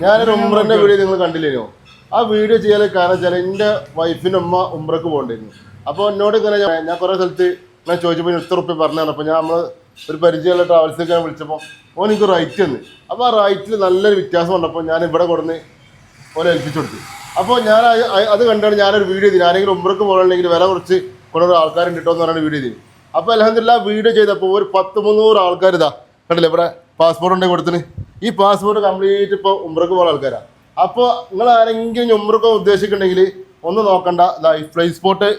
ഞാനൊരു ഉംറന്റെ വീഡിയോ നിങ്ങൾ കണ്ടില്ലേനോ? ആ വീഡിയോ ചെയ്യാൻ കാരണം വെച്ചാൽ എന്റെ വൈഫിന്റെ ഉമ്മ ഉംറക്ക് പോകണ്ടായിരുന്നു. അപ്പോൾ എന്നോട് ഇങ്ങനെ ഞാൻ- കുറേ സ്ഥലത്ത് ഞാൻ ചോദിച്ചപ്പോൾ എത്ര റുപ്യ പറഞ്ഞു അപ്പോൾ ഞാൻ നമ്മൾ ഒരു പരിചയമുള്ള ട്രാവൽസൊക്കെ ഞാൻ വിളിച്ചപ്പോൾ ഓൻ എനിക്ക് റൈറ്റ് തന്നു. അപ്പോൾ ആ റൈറ്റിൽ നല്ലൊരു വ്യത്യാസം വന്നപ്പോൾ ഞാൻ ഇവിടെ കൊടുന്ന് ഓനെ ഏൽപ്പിച്ചു കൊടുത്തു. അപ്പോൾ ഞാൻ അത് കണ്ടാണ് ഞാനൊരു വീഡിയോ ചെയ്തു ആരെങ്കിലും ഉംറക്ക് പോകണമെങ്കിൽ വില കുറച്ച് കൊണ്ടൊരു ആൾക്കാരുണ്ട് കേട്ടോ എന്ന് പറഞ്ഞ വീഡിയോ ചെയ്തു അപ്പോൾ അലഹമില്ല വീഡിയോ ചെയ്തപ്പോൾ ഒരു പത്ത് മുന്നൂറ് ആൾക്കാർ ഇതാ കണ്ടില്ലേ ഇവിടെ പാസ്പോർട്ട് ഉണ്ടെങ്കിൽ കൊടുത്തിന് ഈ പാസ്പോർട്ട് കംപ്ലീറ്റ് ഇപ്പോൾ ഉമ്രക്ക് പോകുന്ന ആൾക്കാരാണ് അപ്പോൾ നിങ്ങൾ ആരെങ്കിലും ഉമ്രക്ക് ഉദ്ദേശിക്കുന്നുണ്ടെങ്കിൽ ഒന്ന് നോക്കണ്ട. ഫ്ലൈ സ്പോട്ട്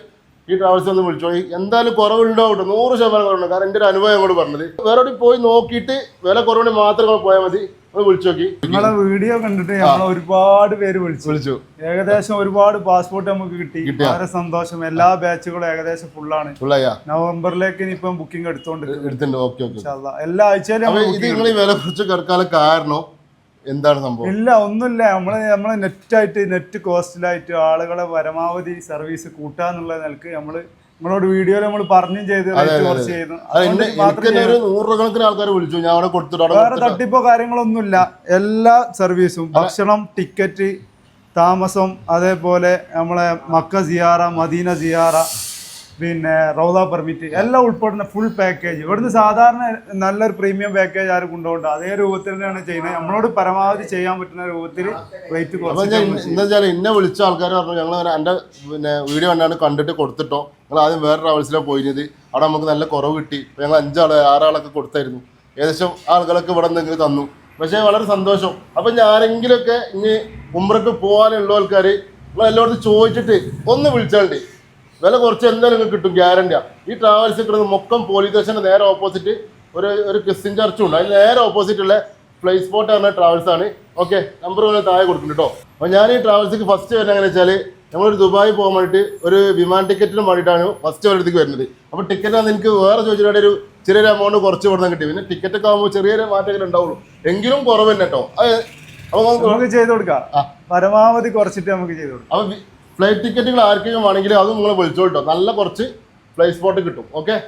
ഈ ട്രാവൽസ് ഒന്ന് വിളിച്ചോളി എന്തായാലും കുറവുണ്ടോ കേട്ടോ നൂറ് ശതമാനം കുറവുണ്ട്. കാരണം എന്റെ ഒരു അനുഭവം അങ്ങോട്ട് പറഞ്ഞത്. വേറെ പോയി നോക്കിയിട്ട് വില കുറവുണ്ടെങ്കിൽ മാത്രമേ പോയാൽ മതി. നിങ്ങളെ വീഡിയോ കണ്ടിട്ട് നമ്മൾ ഒരുപാട് പേര് വിളിച്ചു. വിളിച്ചു. ഏകദേശം ഒരുപാട് പാസ്പോർട്ട് നമുക്ക് കിട്ടി. വളരെ സന്തോഷം. എല്ലാ ബാച്ചുകളും ഏകദേശം ഫുള്ളാണ്. നവംബറിലേക്ക് ഇനിയിപ്പം ബുക്കിംഗ് എടുത്തോണ്ട് എല്ലാ ആഴ്ചയിലും കാരണം എന്താണ് സംഭവം? ഇല്ല ഒന്നുമില്ല. നമ്മൾ നമ്മൾ നെറ്റായിട്ട് നെറ്റ് കോസ്റ്റിലായിട്ട് ആളുകളെ പരമാവധി സർവീസ് കൂട്ടാന്നുള്ള നിലയ്ക്ക് നമ്മൾ നമ്മളോട് വീഡിയോയിൽ നമ്മൾ പറഞ്ഞും ചെയ്ത് ഒരു നൂറുകണക്കിന് ആൾക്കാർ വിളിച്ചു. ഞാൻ അവിടെ കൊടുത്തിട്ട് അവിടെ വേറെ തട്ടിപ്പോ കാര്യങ്ങളൊന്നുമില്ല. എല്ലാ സർവീസും ഭക്ഷണം ടിക്കറ്റ് താമസം അതേപോലെ നമ്മളെ മക്ക സിയാറ മദീന സിയാറ പിന്നെ റൗദ പെർമിറ്റ് എല്ലാം ഉൾപ്പെടുന്ന ഫുൾ പാക്കേജ് ഇവിടുന്ന് സാധാരണ നല്ലൊരു പ്രീമിയം പാക്കേജ് ആരും കൊണ്ടുപോകണ്ട അതേ രൂപത്തിൽ തന്നെയാണ് ചെയ്യുന്നത്. നമ്മളോട് പരമാവധി ചെയ്യാൻ പറ്റുന്ന രൂപത്തിൽ റേറ്റ് കുറച്ചാൽ എന്താ വെച്ചാൽ എന്നെ വിളിച്ച ആൾക്കാർ പറഞ്ഞു ഞങ്ങൾ എന്റെ പിന്നെ വീഡിയോ കണ്ടാണ് കണ്ടിട്ട് കൊടുത്തിട്ടോ. ഞങ്ങൾ ആദ്യം വേറെ ട്രാവൽസിലാണ് പോയിരുന്നത്. അവിടെ നമുക്ക് നല്ല കുറവ് കിട്ടി. ഞങ്ങൾ അഞ്ചാൾ ആറാളൊക്കെ കൊടുത്തായിരുന്നു. ഏകദേശം ആളുകളൊക്കെ ഇവിടെ നിന്നെങ്കിൽ തന്നു. പക്ഷേ വളരെ സന്തോഷം. അപ്പം ഞാനെങ്കിലൊക്കെ ഇനി ഉമ്രക്ക് പോകാനുള്ള ആൾക്കാർ എല്ലായിടത്തും ചോദിച്ചിട്ട് ഒന്ന് വിളിച്ചാണ്ട് വില കുറച്ച് എന്തായാലും നിങ്ങൾക്ക് കിട്ടും ഗ്യാരണ്ടിയാ ഈ ട്രാവൽസ് കിട്ടുന്നത് മൊക്കം പോലീസ് സ്റ്റേഷന്റെ നേരെ ഓപ്പോസിറ്റ് ഒരു ഒരു ക്രിസ്ത്യൻ ചർച്ചും ഉണ്ട്. അതിന് നേരെ ഓപ്പോസിറ്റ് ഉള്ള ഫ്ലൈ സ്പോട്ട് പറഞ്ഞ ട്രാവൽസ് ആണ്. ഓക്കെ നമ്പർ വന്ന് താഴെ കൊടുക്കുന്നുണ്ട് കേട്ടോ അപ്പോൾ ഞാൻ ഈ ട്രാവൽസിക്ക് ഫസ്റ്റ് വരുന്നത് എങ്ങനെ വെച്ചാൽ നമ്മളൊരു ദുബായി പോകാൻ വേണ്ടിയിട്ട് ഒരു വിമാന ടിക്കറ്റിന് വേണ്ടിയിട്ടാണ് ഫസ്റ്റ് ഒരിടത്തേക്ക് വരുന്നത്. അപ്പോൾ ടിക്കറ്റ് ആണ് എനിക്ക് വേറെ ചോദിച്ചിട്ട് ഒരു ചെറിയൊരു എമൗണ്ട് കുറച്ച് കൊടുത്താൽ കിട്ടി. പിന്നെ ടിക്കറ്റ് ഒക്കെ ആകുമ്പോൾ ചെറിയൊരു മാറ്റങ്ങൾ ഉണ്ടാവുള്ളൂ. എങ്കിലും കുറവ് തന്നെ കേട്ടോ അത് അപ്പോൾ നമുക്ക് നമുക്ക് ചെയ്ത് കൊടുക്കാം. പരമാവധി കുറച്ചിട്ട് നമുക്ക് ചെയ്ത് കൊടുക്കാം. അപ്പോൾ ഫ്ലൈറ്റ് ടിക്കറ്റുകൾ ആർക്കെങ്കിലും വേണമെങ്കിൽ അതും നിങ്ങൾ വിളിച്ചോട്ടോ. നല്ല കുറച്ച് ഫ്ലൈ സ്പോട്ട് കിട്ടും. ഓക്കെ